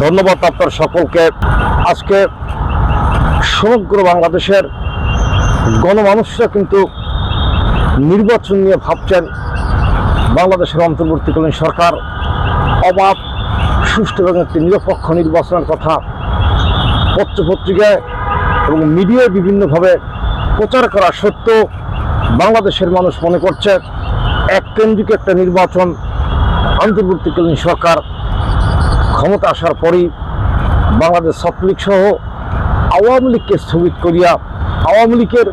ধন্যবাদ আপনার সকলকে। আজকে সমগ্র বাংলাদেশের গণমানুষরা কিন্তু নির্বাচন নিয়ে ভাবছেন। বাংলাদেশের অন্তর্বর্তীকালীন সরকার অবাধ, সুষ্ঠু এবং একটি নিরপেক্ষ নির্বাচনের কথা পত্রপত্রিকায় এবং মিডিয়ায় বিভিন্নভাবে প্রচার করা সত্ত্বেও বাংলাদেশের মানুষ মনে করছে, এক কেন্দ্রিক একটা নির্বাচন অন্তর্বর্তীকালীন সরকার ক্ষমতা আসার পরই বাংলাদেশ ছাত্রলীগ সহ আওয়ামী লীগকে স্থগিত করিয়া আওয়ামী লীগের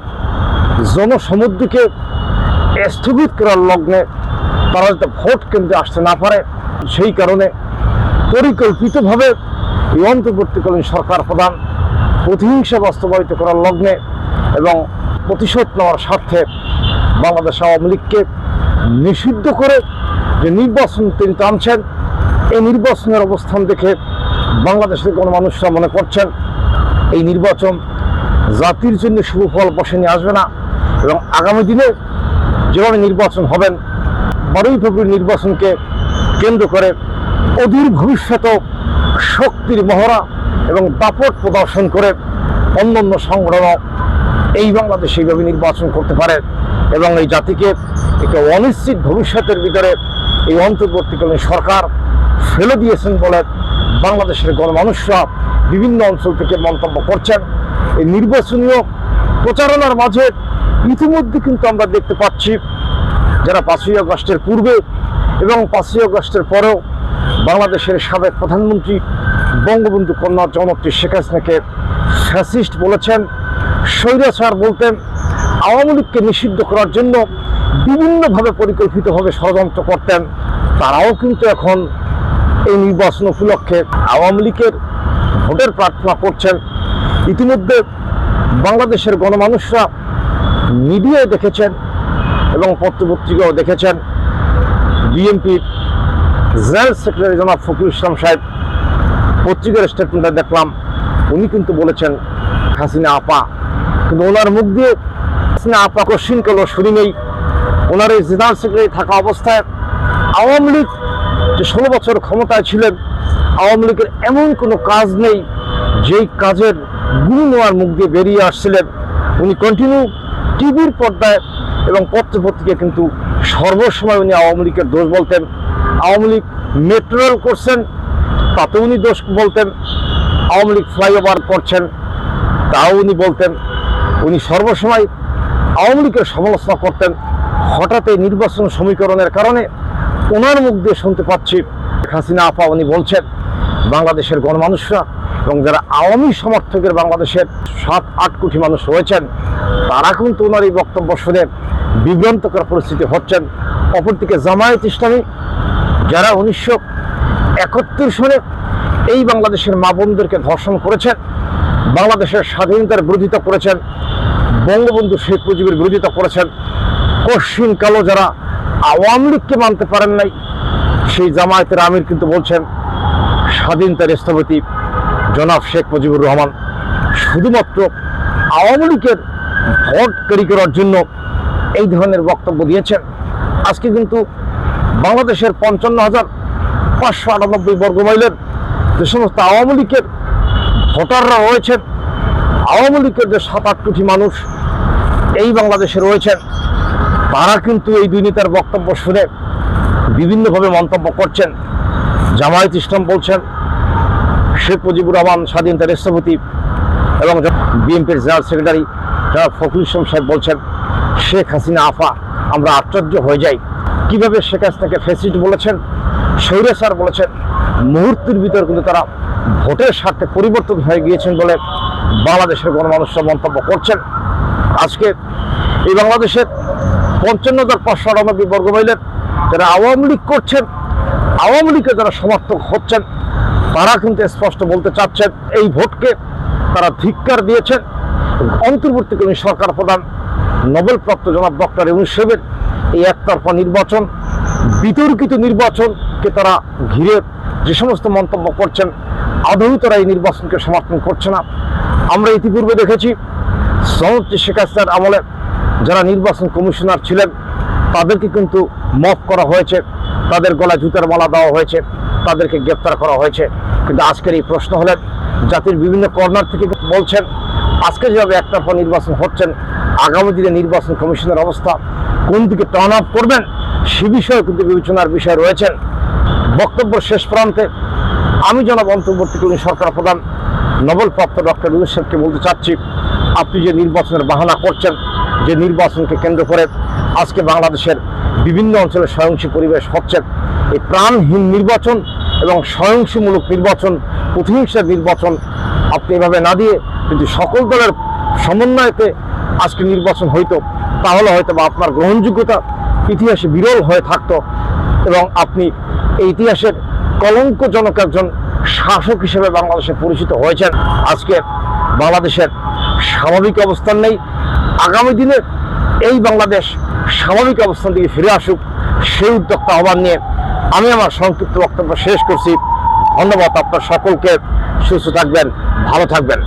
জনসমুদ্রকে স্থগিত করার লগ্নে তারা যাতে ভোট কেন্দ্রে আসতে না পারে, সেই কারণে পরিকল্পিতভাবে এই অন্তর্বর্তীকালীন সরকার প্রধান প্রতিহিংসা বাস্তবায়িত করার লগ্নে এবং প্রতিশোধ নেওয়ার স্বার্থে বাংলাদেশ আওয়ামী লীগকে নিষিদ্ধ করে যে নির্বাচন তিনি টানছেন এই নির্বাচনের অবস্থান দেখে বাংলাদেশের কোনো মানুষরা মনে করছেন এই নির্বাচন জাতির জন্য শুভ ফল বসে নিয়ে আসবে না এবং আগামী দিনে যেভাবে নির্বাচন হবেন, বারোই ফেব্রুয়ারি নির্বাচনকে কেন্দ্র করে অধীর ভবিষ্যতেও শক্তির মহড়া এবং দাপট প্রদর্শন করে অন্যান্য সংগঠনও এই বাংলাদেশ এইভাবে নির্বাচন করতে পারে এবং এই জাতিকে একটি অনিশ্চিত ভবিষ্যতের ভিতরে এই অন্তর্বর্তীকালীন সরকার ফেলে দিয়েছেন বলে বাংলাদেশের গণমানুষরা বিভিন্ন অঞ্চল থেকে মন্তব্য করছেন। এই নির্বাচনীয় প্রচারণার মাঝে ইতিমধ্যে কিন্তু আমরা দেখতে পাচ্ছি যারা পাঁচই আগস্টের পূর্বে এবং পাঁচই আগস্টের পরেও বাংলাদেশের সাবেক প্রধানমন্ত্রী বঙ্গবন্ধু কন্যা জনত্রী শেখ হাসিনাকে ফ্যাসিস্ট বলেছেন। স্বৈরাচার বলতেন, আওয়ামী লীগকে নিষিদ্ধ করার জন্য বিভিন্নভাবে পরিকল্পিতভাবে ষড়যন্ত্র করতেন। তারাও কিন্তু এখন এই নির্বাচন উপলক্ষে আওয়ামী লীগের ভোটের প্রার্থনা করছেন। ইতিমধ্যে বাংলাদেশের গণমানুষরা মিডিয়ায় দেখেছেন এবং পত্রপত্রিকাও দেখেছেন। বিএনপির জেনারেল সেক্রেটারি জনাব ফখরুল ইসলাম সাহেব পত্রিকার স্টেটমেন্টে দেখলাম, উনি কিন্তু বলেছেন, হাসিনা আপা। কিন্তু ওনার মুখ দিয়ে হাসিনা আপা কোশ্চিন করল শুনি নেই ওনার এই জেনারেল সেক্রেটারি থাকা অবস্থায় আওয়ামী লীগ যে ষোলো বছর ক্ষমতায় ছিলেন, আওয়ামী লীগের এমন কোনো কাজ নেই, যেই কাজের গুরু নেওয়ার মুখ দিয়ে বেরিয়ে আসছিলেন। উনি কন্টিনিউ টিভির পর্দায় এবং পত্রপত্রিকায় কিন্তু সর্বসময় উনি আওয়ামী লীগের দোষ বলতেন। আওয়ামী লীগ মেট্রো রেল করছেন, তাতে উনি দোষ বলতেন, আওয়ামী লীগ ফ্লাইওভার করছেন, তাও উনি বলতেন। উনি সর্বসময় আওয়ামী লীগের সমালোচনা করতেন। হঠাৎ এই নির্বাচন সমীকরণের কারণে ওনার মুখ দিয়ে শুনতে পাচ্ছি। হাসিনা আপা উনি বলছেন, বাংলাদেশের গণমানুষরা এবং যারা আওয়ামী সমর্থকের বাংলাদেশের সাত, আট কোটি মানুষ রয়েছেন, তারা কিন্তু ওনার এই বক্তব্য শুনে বিভ্রান্তকর পরিস্থিতি হচ্ছেন। অপরদিকে জামায়াত ইসলামী, যারা উনিশশো একাত্তর সনে এই বাংলাদেশের মা বোনদেরকে ধর্ষণ করেছেন, বাংলাদেশের স্বাধীনতার বিরোধিতা করেছেন, বঙ্গবন্ধু শেখ মুজিবের বিরোধিতা করেছেন, কশ্চিন কালো যারা আওয়ামী লীগকে মানতে পারেন নাই। সেই জামায়াতের আমির কিন্তু বলছেন স্বাধীনতার স্থপতি জনাব শেখ মুজিবুর রহমান শুধুমাত্র আওয়ামী লীগের ভোট তৈরি করার জন্য এই ধরনের বক্তব্য দিয়েছেন। আজকে কিন্তু বাংলাদেশের পঞ্চান্ন হাজার পাঁচশো আটানব্বই বর্গমাইলের যে সমস্ত আওয়ামী লীগের ভোটাররা রয়েছেন, আওয়ামী লীগের যে সাত আট কোটি মানুষ এই বাংলাদেশে রয়েছেন তারা কিন্তু এই দুই নেতার বক্তব্য শুনে বিভিন্নভাবে মন্তব্য করছেন। জামায়াত ইসলাম বলছেন, শেখ মুজিবুর রহমান স্বাধীনতার স্থপতি এবং বিএনপির জেনারেল সেক্রেটারি যারা ফখরুল ইসলাম সাহেব বলছেন, শেখ হাসিনা, আফা, আমরা আশ্চর্য হয়ে যাই। কীভাবে শেখ হাসিনাকে ফেসিট বলেছেন? স্বৈরাচার বলেছেন। মুহূর্তের ভিতর কিন্তু তারা ভোটের স্বার্থে পরিবর্তন হয়ে গিয়েছেন বলে বাংলাদেশের গণমানুষরা মন্তব্য করছেন। আজকে এই বাংলাদেশের পঞ্চান্ন হাজার পাঁচশো আটানব্বই বর্গমাইলের যারা আওয়ামী লীগ করছেন, আওয়ামী লীগের যারা সমর্থক হচ্ছেন, তারা কিন্তু স্পষ্ট বলতে চাচ্ছেন, এই ভোটকে তারা ধিক্কার দিয়েছেন। অন্তর্বর্তীকালীন সরকার প্রধান, নোবেলপ্রাপ্ত জনাব ডক্টর ইউনুস সাহেবের এই একতরফা নির্বাচন, বিতর্কিত নির্বাচনকে তারা ঘিরে যে সমস্ত মন্তব্য করছেন আদৌ তারা এই নির্বাচনকে সমর্থন করছে না। আমরা ইতিপূর্বে দেখেছি সনত্রী শেখ হাসিনার আমলে যারা নির্বাচন কমিশনার ছিলেন, তাদেরকে কিন্তু মফ করা হয়েছে। তাদের গলায় জুতার মালা দেওয়া হয়েছে। তাদেরকে গ্রেপ্তার করা হয়েছে। কিন্তু আজকের এই প্রশ্ন হলেন, জাতির বিভিন্ন কর্নার থেকে বলছেন, আজকে যেভাবে একতরফা নির্বাচন হচ্ছেন আগামী দিনে নির্বাচন কমিশনের অবস্থা কোন দিকে টার্ন আপ করবেন, সে বিষয়ে কিন্তু বিবেচনার বিষয় রয়েছেন। বক্তব্য শেষ প্রান্তে আমি জনাব অন্তর্বর্তীকালীন সরকার প্রধান, নোবেলপ্রাপ্ত ডক্টর ইউনুস সাহেবকে বলতে চাচ্ছি, আপনি যে নির্বাচনের বাহানা করছেন যে নির্বাচনকে কেন্দ্র করে আজকে বাংলাদেশের বিভিন্ন অঞ্চলে সহিংস পরিবেশ হচ্ছে, এই প্রাণহীন নির্বাচন এবং সহিংসমূলক নির্বাচন প্রতিহিংসার নির্বাচন আপনি এভাবে না দিয়ে যদি সকল দলের সমন্বয়তে আজকে নির্বাচন হইতো, তাহলে হয়তো বা আপনার গ্রহণযোগ্যতা ইতিহাসে বিরল হয়ে থাকতো এবং আপনি এই ইতিহাসের কলঙ্কজনক একজন শাসক হিসেবে বাংলাদেশে পরিচিত হয়েছেন। আজকে বাংলাদেশের স্বাভাবিক অবস্থান নেই আগামী দিনে এই বাংলাদেশ স্বাভাবিক অবস্থান থেকে ফিরে আসুক, সেই উদ্যোক্তা আহ্বান নিয়ে আমি আমার সংক্ষিপ্ত বক্তব্য শেষ করছি। ধন্যবাদ আপনার সকলকে। সুস্থ থাকবেন, ভালো থাকবেন।